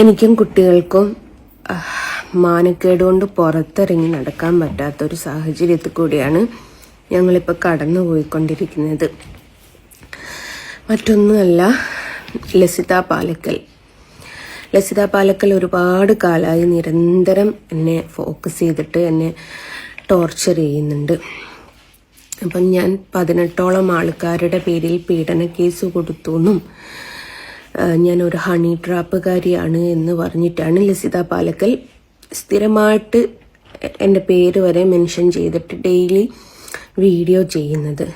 എനിക്കും കുട്ടികൾക്കും മാനക്കേടുകൊണ്ട് മാനക്കേട് കൊണ്ട് പുറത്തിറങ്ങി നടക്കാൻ പറ്റാത്തൊരു സാഹചര്യത്തിൽ കൂടിയാണ് ഞങ്ങളിപ്പോൾ കടന്നു പോയിക്കൊണ്ടിരിക്കുന്നത് മറ്റൊന്നുമല്ല ലസിത പാലക്കൽ. ലസിത പാലക്കൽ ഒരുപാട് കാലമായി നിരന്തരം എന്നെ ഫോക്കസ് ചെയ്തിട്ട് എന്നെ ടോർച്ചർ ചെയ്യുന്നുണ്ട്. അപ്പം ഞാൻ പതിനെട്ടോളം ആൾക്കാരുടെ പേരിൽ പീഡന കേസ് കൊടുത്തു എന്നും ഒരു ഹണി ട്രാപ്പുകാരിയാണ് എന്ന് പറഞ്ഞിട്ടാണ് ലസിത പാലക്കൽ സ്ഥിരമായിട്ട് എന്റെ പേര് വരെ മെൻഷൻ ചെയ്തിട്ട് ഡെയിലി വീഡിയോ ചെയ്യുന്നത്.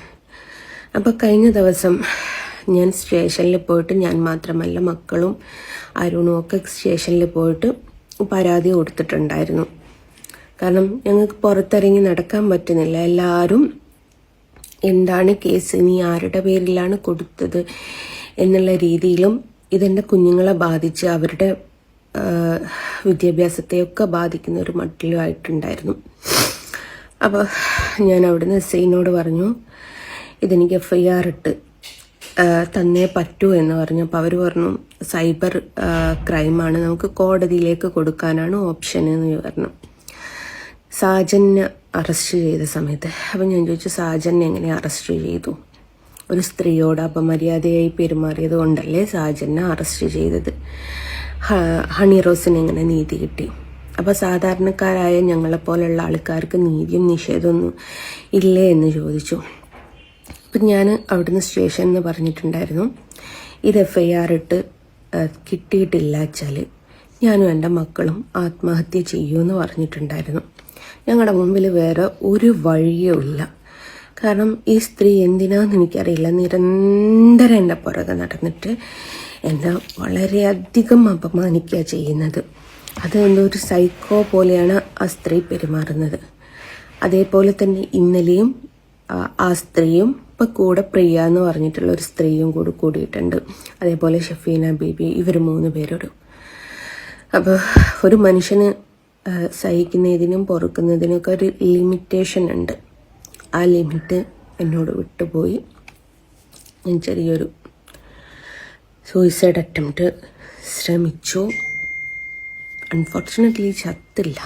അപ്പോൾ കഴിഞ്ഞ ദിവസം ഞാൻ സ്റ്റേഷനിൽ പോയിട്ട് ഞാൻ മാത്രമല്ല മക്കളും അരുണും ഒക്കെ സ്റ്റേഷനിൽ പോയിട്ട് പരാതി കൊടുത്തിട്ടുണ്ടായിരുന്നു. കാരണം ഞങ്ങൾക്ക് പുറത്തിറങ്ങി നടക്കാൻ പറ്റുന്നില്ല. എല്ലാവരും എന്താണ് കേസ് നീ ആരുടെ പേരിലാണ് കൊടുത്തത്? എന്നുള്ള രീതിയിലും ഇതെന്റെ കുഞ്ഞുങ്ങളെ ബാധിച്ച് അവരുടെ വിദ്യാഭ്യാസത്തെയൊക്കെ ബാധിക്കുന്ന ഒരു മട്ടിലുമായിട്ടുണ്ടായിരുന്നു അപ്പോൾ ഞാൻ അവിടുന്ന് എസ് പറഞ്ഞു ഇതെനിക്ക് എഫ് ഐ ആർ ഇട്ട് തന്നേ പറ്റൂ എന്ന് പറഞ്ഞു. അപ്പോൾ അവർ പറഞ്ഞു സൈബർ ക്രൈമാണ്. നമുക്ക് കോടതിയിലേക്ക് കൊടുക്കാനാണ് ഓപ്ഷൻ എന്ന് പറഞ്ഞു. സാജന് അറസ്റ്റ് ചെയ്ത സമയത്ത്. അപ്പം ഞാൻ ചോദിച്ചു സാജനെ എങ്ങനെ അറസ്റ്റ് ചെയ്തു? ഒരു സ്ത്രീയോട് അപമര്യാദയായി പെരുമാറിയത് കൊണ്ടല്ലേ സാജനെ അറസ്റ്റ് ചെയ്തത്? ഹണി റോസിന് എങ്ങനെ നീതി കിട്ടി? അപ്പോൾ സാധാരണക്കാരായ ഞങ്ങളെപ്പോലുള്ള ആൾക്കാർക്ക് നീതിയും നിഷേധമൊന്നും ഇല്ലേ എന്ന് ചോദിച്ചു. അപ്പം ഞാൻ അവിടുന്ന് സ്റ്റേഷൻ എന്ന് പറഞ്ഞിട്ടുണ്ടായിരുന്നു ഇത് എഫ് ഐ ആർ ഇട്ട് കിട്ടിയിട്ടില്ല വെച്ചാൽ ഞാനും എന്റെ മക്കളും ആത്മഹത്യ ചെയ്യുമെന്ന് പറഞ്ഞിട്ടുണ്ടായിരുന്നു. ഞങ്ങളുടെ മുമ്പിൽ വേറെ ഒരു വഴിയും ഇല്ല. കാരണം ഈ സ്ത്രീ എന്തിനാന്ന് എനിക്കറിയില്ല. നിരന്തരം എന്റെ പുറകെ നടന്നിട്ട് എന്നെ വളരെയധികം അപമാനിക്കുക ചെയ്യുന്നത്. അത് എന്തോ ഒരു സൈക്കോ പോലെയാണ് ആ സ്ത്രീ പെരുമാറുന്നത്. അതേപോലെ തന്നെ ഇന്നലെയും ആ, സ്ത്രീയും ഇപ്പം കൂടെ പ്രിയ എന്ന് പറഞ്ഞിട്ടുള്ള ഒരു സ്ത്രീയും കൂടി കൂടിയിട്ടുണ്ട്. അതേപോലെ ഷഫീന ബീബി ഇവർ മൂന്ന് പേരോടും. അപ്പോൾ ഒരു മനുഷ്യന് സഹിക്കുന്നതിനും പൊറുക്കുന്നതിനൊക്കെ ഒരു ലിമിറ്റേഷൻ ഉണ്ട്. ആ ലിമിറ്റ് എന്നോട് വിട്ടുപോയി. ഞാൻ ചെറിയൊരു സൂയിസൈഡ് അറ്റംപ്റ്റ് ശ്രമിച്ചു. അൺഫോർച്ചുനേറ്റ്ലി ചത്തില്ല.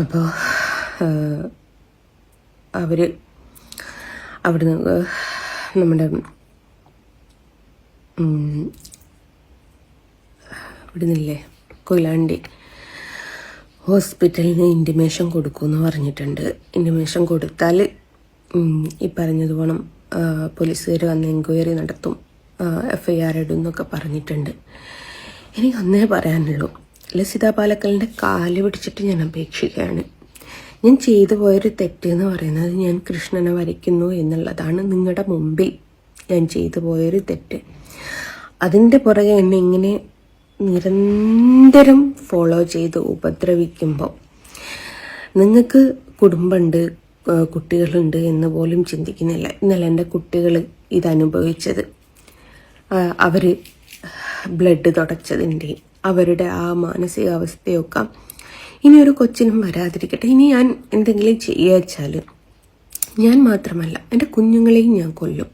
അപ്പോൾ അവർ അവിടുന്ന് നമ്മുടെ ഉം, ഇവിടുന്നില്ലേ കൊയിലാണ്ടി ഹോസ്പിറ്റലിൽ നിന്ന് ഇന്റിമേഷൻ കൊടുക്കുമെന്ന് പറഞ്ഞിട്ടുണ്ട്. ഇന്റിമേഷൻ കൊടുത്താൽ ഈ പറഞ്ഞത് പോണം പോലീസുകാർ വന്ന് എൻക്വയറി നടത്തും എഫ് ഐ ആർ ഇടും എന്നൊക്കെ പറഞ്ഞിട്ടുണ്ട്. എനിക്ക് ഒന്നേ പറയാനുള്ളൂ. ലസിത പാലക്കലിന്റെ കാൽ പിടിച്ചിട്ട് ഞാൻ അപേക്ഷിക്കുകയാണ്. ഞാൻ ചെയ്തു പോയൊരു തെറ്റ് എന്ന് പറയുന്നത് ഞാൻ കൃഷ്ണനെ വരയ്ക്കുന്നു എന്നുള്ളതാണ് നിങ്ങളുടെ മുമ്പിൽ ഞാൻ ചെയ്തു പോയൊരു തെറ്റ്. അതിന്റെ പുറകെ എന്നെ ഇങ്ങനെ നിരന്തരം ഫോളോ ചെയ്ത് ഉപദ്രവിക്കുമ്പോൾ നിങ്ങൾക്ക് കുടുംബമുണ്ട് കുട്ടികളുണ്ട് എന്ന് പോലും ചിന്തിക്കുന്നില്ല. ഇന്നലെ എന്റെ കുട്ടികൾ ഇതനുഭവിച്ചത്. അവർ ബ്ലഡ് തുടച്ചതിന്റെ അവരുടെ ആ മാനസികാവസ്ഥയൊക്കെ ഇനി ഒരു കൊച്ചിനും വരാതിരിക്കട്ടെ. ഇനി ഞാൻ എന്തെങ്കിലും ചെയ്യുക വെച്ചാൽ ഞാൻ മാത്രമല്ല എന്റെ കുഞ്ഞുങ്ങളെയും ഞാൻ കൊല്ലും.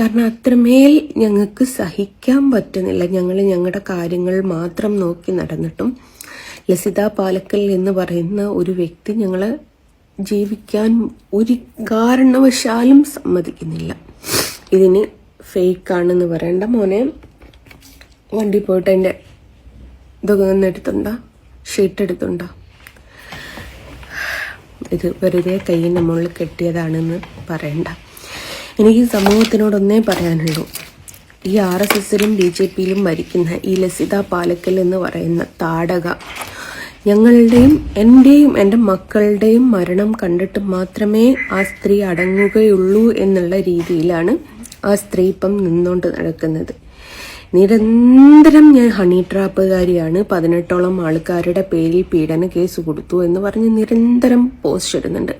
കാരണം അത്രമേൽ ഞങ്ങൾക്ക് സഹിക്കാൻ പറ്റുന്നില്ല. ഞങ്ങൾ ഞങ്ങളുടെ കാര്യങ്ങൾ മാത്രം നോക്കി നടന്നിട്ടും ലസിത പാലക്കൽ എന്ന് പറയുന്ന ഒരു വ്യക്തി ഞങ്ങളെ ജീവിക്കാൻ ഒരു കാരണവശാലും സമ്മതിക്കുന്നില്ല. ഇതിന് ഫേക്കാണെന്ന് പറയണ്ട മോനെ. വണ്ടി പോയിട്ട് എന്റെ ഇതൊക്കെ എടുത്തുണ്ടോ? ഷീറ്റ് എടുത്തുണ്ടോ? ഇത് വെറുതെ കയ്യിന്റെ മുകളിൽ കെട്ടിയതാണെന്ന് പറയണ്ട. എനിക്ക് സമൂഹത്തിനോടൊന്നേ പറയാനുള്ളൂ. ഈ ആർ എസ് എസിലും ബി ജെ പിയിലും ഭരിക്കുന്ന ഈ ലസിത പാലക്കൽ എന്ന് പറയുന്ന താടക ഞങ്ങളുടെയും എന്റെയും എന്റെ മക്കളുടെയും മരണം കണ്ടിട്ട് മാത്രമേ ആ സ്ത്രീ അടങ്ങുകയുള്ളൂ എന്നുള്ള രീതിയിലാണ് ആ സ്ത്രീ ഇപ്പം നിന്നുകൊണ്ട് നടക്കുന്നത്. നിരന്തരം ഞാൻ ഹണി ട്രാപ്പുകാരിയാണ്. പതിനെട്ടോളം ആൾക്കാരുടെ പേരിൽ പീഡന കേസ് കൊടുത്തു എന്ന് പറഞ്ഞ് നിരന്തരം പോസ്റ്റ് ഇടുന്നുണ്ട്.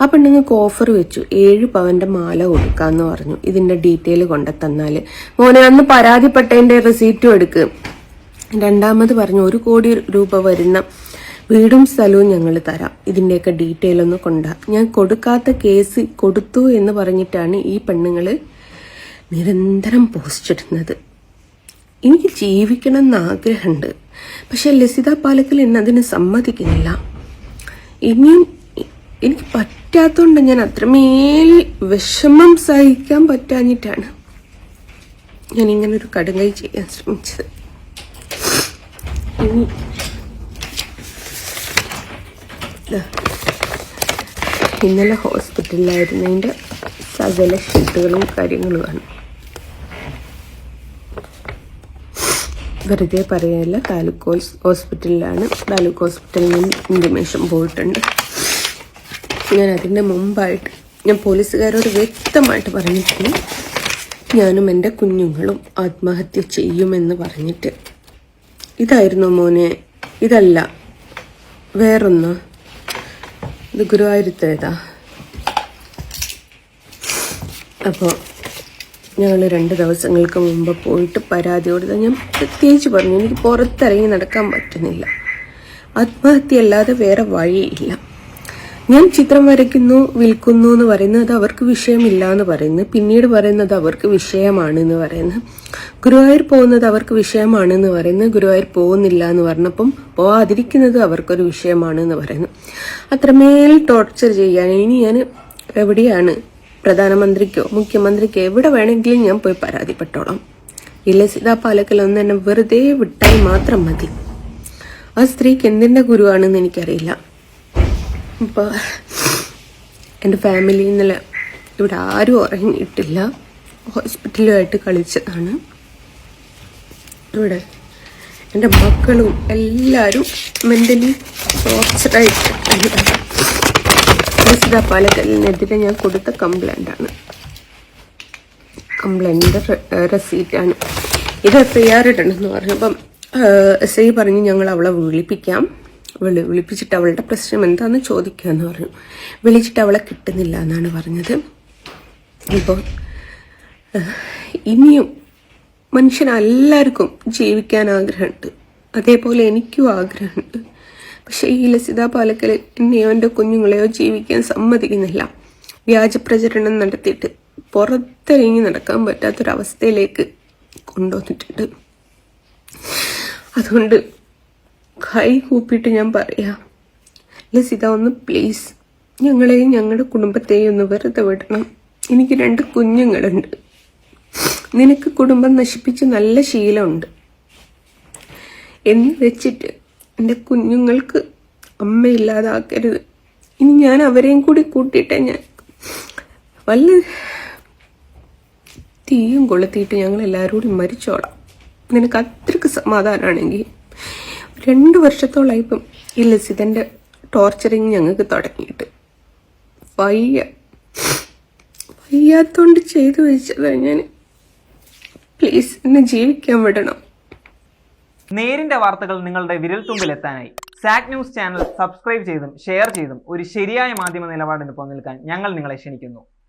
ആ പെണ്ണുങ്ങൾക്ക് ഓഫർ വെച്ചു. ഏഴ് പവന്റെ മാല കൊടുക്കാന്ന് പറഞ്ഞു. ഇതിന്റെ ഡീറ്റെയിൽ കൊണ്ട തന്നാൽ മോനെ അന്ന് പരാതിപ്പെട്ടതിന്റെ റെസീപ്റ്റും എടുക്ക്. രണ്ടാമത് പറഞ്ഞു ഒരു കോടി രൂപ വരുന്ന വീടും സ്ഥലവും ഞങ്ങൾ തരാം. ഇതിന്റെയൊക്കെ ഡീറ്റെയിൽ ഒന്ന് കൊണ്ട. ഞാൻ കൊടുക്കാത്ത കേസ് കൊടുത്തു എന്ന് പറഞ്ഞിട്ടാണ് ഈ പെണ്ണുങ്ങൾ നിരന്തരം പോസ്റ്റിടുന്നത് എനിക്ക് ജീവിക്കണം എന്ന് ആഗ്രഹമുണ്ട് പക്ഷെ ലസിത പാലക്കൽ എന്നതിന് സമ്മതിക്കുന്നില്ല. ഇനിയും എനിക്ക് എനിക്ക് പറ്റാത്തോണ്ട് ഞാൻ അത്രമേൽ വിഷമം സഹിക്കാൻ പറ്റാഞ്ഞിട്ടാണ് ഞാൻ ഇങ്ങനെ ഒരു കടുങ്കൈ ചെയ്യാൻ ശ്രമിച്ചത്. ഇന്നലെ ഹോസ്പിറ്റലിലായിരുന്നതിന്റെ സകല ഷീട്ടുകളും കാര്യങ്ങളുമാണ് വെറുതെ പറയല്ല താലൂക്ക് ഹോസ് ഹോസ്പിറ്റലിലാണ്. താലൂക്ക് ഹോസ്പിറ്റലിൽ നിന്ന് ഇൻഫർമേഷൻ പോയിട്ടുണ്ട്. ഞാൻ അതിന്റെ മുമ്പായിട്ട് ഞാൻ പോലീസുകാരോട് വ്യക്തമായിട്ട് പറഞ്ഞിട്ടുണ്ട്. ഞാനും എന്റെ കുഞ്ഞുങ്ങളും ആത്മഹത്യ ചെയ്യുമെന്ന് പറഞ്ഞിട്ട്. ഇതായിരുന്നു മോനെ. ഇതല്ല. വേറൊന്ന്. ഇത് ഗുരുവായൂരത്തേതാ അപ്പോൾ ഞങ്ങൾ രണ്ട് ദിവസങ്ങൾക്ക് മുമ്പ് പോയിട്ട് പരാതി കൊടുത്ത ഞാൻ പ്രത്യേകിച്ച് പറഞ്ഞു. എനിക്ക് പുറത്തിറങ്ങി നടക്കാൻ പറ്റുന്നില്ല. ആത്മഹത്യ അല്ലാതെ വേറെ വഴിയില്ല. ഞാൻ ചിത്രം വരയ്ക്കുന്നു വിൽക്കുന്നു എന്ന് പറയുന്നത് അവർക്ക് വിഷയമില്ല എന്ന് പറയുന്നു. പിന്നീട് പറയുന്നത് അവർക്ക് വിഷയമാണ് എന്ന് പറയുന്നു. ഗുരുവായൂർ പോകുന്നത് അവർക്ക് വിഷയമാണ് എന്ന് പറയുന്നു. ഗുരുവായൂർ പോകുന്നില്ല എന്ന് പറഞ്ഞപ്പം പോവാതിരിക്കുന്നത് അവർക്കൊരു വിഷയമാണ് എന്ന് പറയുന്നു. അത്രമേൽ ടോർച്ചർ ചെയ്യാൻ ഇനി ഞാൻ എവിടെയാണ്? പ്രധാനമന്ത്രിക്കോ മുഖ്യമന്ത്രിക്കോ എവിടെ വേണമെങ്കിലും ഞാൻ പോയി പരാതിപ്പെട്ടോളാം. ഇല്ല സീതാ പാലക്കൽ ഒന്ന് എന്നെ വെറുതെ വിട്ടാൽ മാത്രം മതി. ആ സ്ത്രീക്ക് എന്തിന്റെ ഗുരുവാണെന്ന് എനിക്കറിയില്ല. ഇപ്പോൾ എന്റെ ഫാമിലിയിൽ നിന്നല്ല ഇവിടെ ആരും ഉറങ്ങിയിട്ടില്ല. ഹോസ്പിറ്റലുമായിട്ട് കളിച്ചതാണ്. ഇവിടെ എന്റെ മക്കളും എല്ലാവരും മെന്റലി ടോർച്ചറായിട്ട് ലസിത പാലക്കലിനെതിരെ ഞാൻ കൊടുത്ത കംപ്ലൈന്റാണ് കംപ്ലൈന്റിന്റെ റെസീറ്റാണ് ഇത് എഫ് ഐ ആർ ഇടണമെന്ന് പറഞ്ഞപ്പം എസ് ഐ പറഞ്ഞ് ഞങ്ങൾ അവളെ വിളിപ്പിക്കാം. വിളി വിളിപ്പിച്ചിട്ട് അവളുടെ പ്രശ്നം എന്താണെന്ന് എന്ന് പറഞ്ഞു. വിളിച്ചിട്ട് അവളെ കിട്ടുന്നില്ല എന്നാണ് പറഞ്ഞത് ഇപ്പോൾ ഇനിയും മനുഷ്യനെല്ലാവർക്കും ജീവിക്കാൻ ആഗ്രഹമുണ്ട്. അതേപോലെ എനിക്കും ആഗ്രഹമുണ്ട്. പക്ഷേ ഈ ലസിത പാലക്കൽ എന്നെയോ എന്റെ കുഞ്ഞുങ്ങളെയോ ജീവിക്കാൻ സമ്മതിക്കുന്നില്ല. വ്യാജ പ്രചരണം നടത്തിയിട്ട് പുറത്തിറങ്ങി നടക്കാൻ പറ്റാത്തൊരവസ്ഥയിലേക്ക് കൊണ്ടുവന്നിട്ടുണ്ട്. അതുകൊണ്ട് കൈ കൂപ്പിയിട്ട് ഞാൻ പറയാം ലസിത ഒന്ന് പ്ലീസ് ഞങ്ങളെയും ഞങ്ങളുടെ കുടുംബത്തെയും ഒന്ന് വെറുതെ വിടണം. എനിക്ക് രണ്ട് കുഞ്ഞുങ്ങളുണ്ട്. നിനക്ക് കുടുംബം നശിപ്പിച്ച് നല്ല ശീലമുണ്ട്. എന്ന് വെച്ചിട്ട് എന്റെ കുഞ്ഞുങ്ങൾക്ക് അമ്മയില്ലാതാക്കരുത് ഇനി ഞാൻ അവരെയും കൂടി കൂട്ടിയിട്ടേ ഞാൻ വല്ല തീയും കൊളുത്തിയിട്ട് ഞങ്ങൾ എല്ലാവരും കൂടി മരിച്ചോളാം. നിനക്ക് അത്രയ്ക്ക് സമാധാനമാണെങ്കിൽ രണ്ട് വർഷത്തോളമായി ഇപ്പം ഈ ലസിതന്റെ ടോർച്ചറിങ് ഞങ്ങൾക്ക് തുടങ്ങിയിട്ട്. വയ്യ. വയ്യാത്തോണ്ട് ചെയ്തു വെച്ചതാണ് ഞാൻ പ്ലീസ് എന്നെ ജീവിക്കാൻ വിടണം. നേരിന്റെ വാർത്തകൾ നിങ്ങളുടെ വിരൽത്തുമ്പിൽ എത്താനായി സാക് ന്യൂസ് ചാനൽ സബ്സ്ക്രൈബ് ചെയ്തും ഷെയർ ചെയ്തും ഒരു ശരിയായ മാധ്യമ നിലപാടിന് പോകാൻ ഞങ്ങൾ നിങ്ങളെ ക്ഷണിക്കുന്നു.